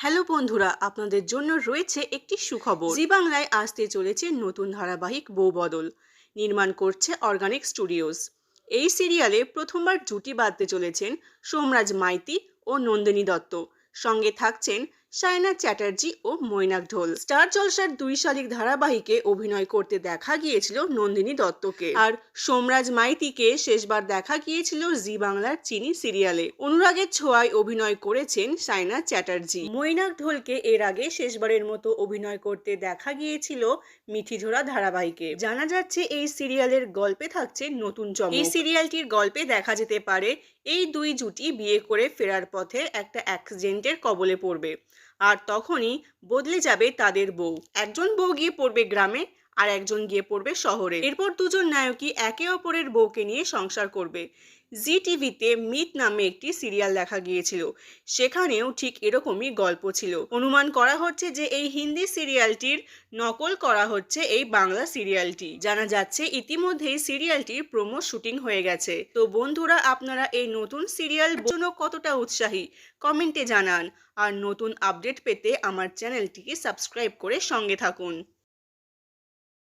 Hello বন্ধুরা, আপনাদের জন্য রয়েছে একটি সুখবর। জি বাংলায় আসতে চলেছে নতুন ধারাবাহিক বউ বদল। নির্মাণ করছে অর্গানিক স্টুডিওস। এই সিরিয়ালে প্রথমবার জুটি বাঁধতে চলেছেন সোমরাজ মাইতি ও নন্দিনী দত্ত। সঙ্গে থাকছেন সায়না চ্যাটার্জি ও মৈনাক ঢোল। স্টার জলসার দুই শালিক ধারাবাহিকে অভিনয় করতে দেখা গিয়েছিল নন্দিনী দত্তকে। আর সোমরাজ মাইতিকে শেষবার দেখা গিয়েছিল জি বাংলার চিনি সিরিয়ালে। অনুরাগের ছোঁয়ায় অভিনয় করেছেন সায়না চ্যাটার্জি। মৈনাক ঢোলকে এর আগে শেষবারের মতো অভিনয় করতে দেখা গিয়েছিল মিঠিঝোড়া ধারাবাহিকে। জানা যাচ্ছে এই সিরিয়ালের গল্পে থাকছে নতুন চমক। এই সিরিয়ালটির গল্পে দেখা যেতে পারে এই দুই জুটি বিয়ে করে ফেরার পথে একটা অ্যাক্সিডেন্টের কবলে পড়বে। আর তখনই বদলে যাবে তাদের বউ। একজন বউ গিয়ে পড়বে গ্রামে আর একজন গিয়ে পড়বে শহরে। এরপর দুজন নায়কই একে অপরের বউকে নিয়ে সংসার করবে। জি টিভিতে মিত নামে একটি সিরিয়াল দেখা গিয়েছিল। সেখানেও ঠিক এরকমই গল্প ছিল। অনুমান করা হচ্ছে যে এই হিন্দি সিরিয়ালটির নকল করা হচ্ছে এই বাংলা সিরিয়ালটি। জানা যাচ্ছে ইতিমধ্যেই সিরিয়ালটির প্রোমো শুটিং হয়ে গেছে। তো বন্ধুরা, আপনারা এই নতুন সিরিয়াল জন্য কতটা উৎসাহী? কমেন্টে জানান। আর নতুন আপডেট পেতে আমার চ্যানেলটিকে সাবস্ক্রাইব করে সঙ্গে থাকুন।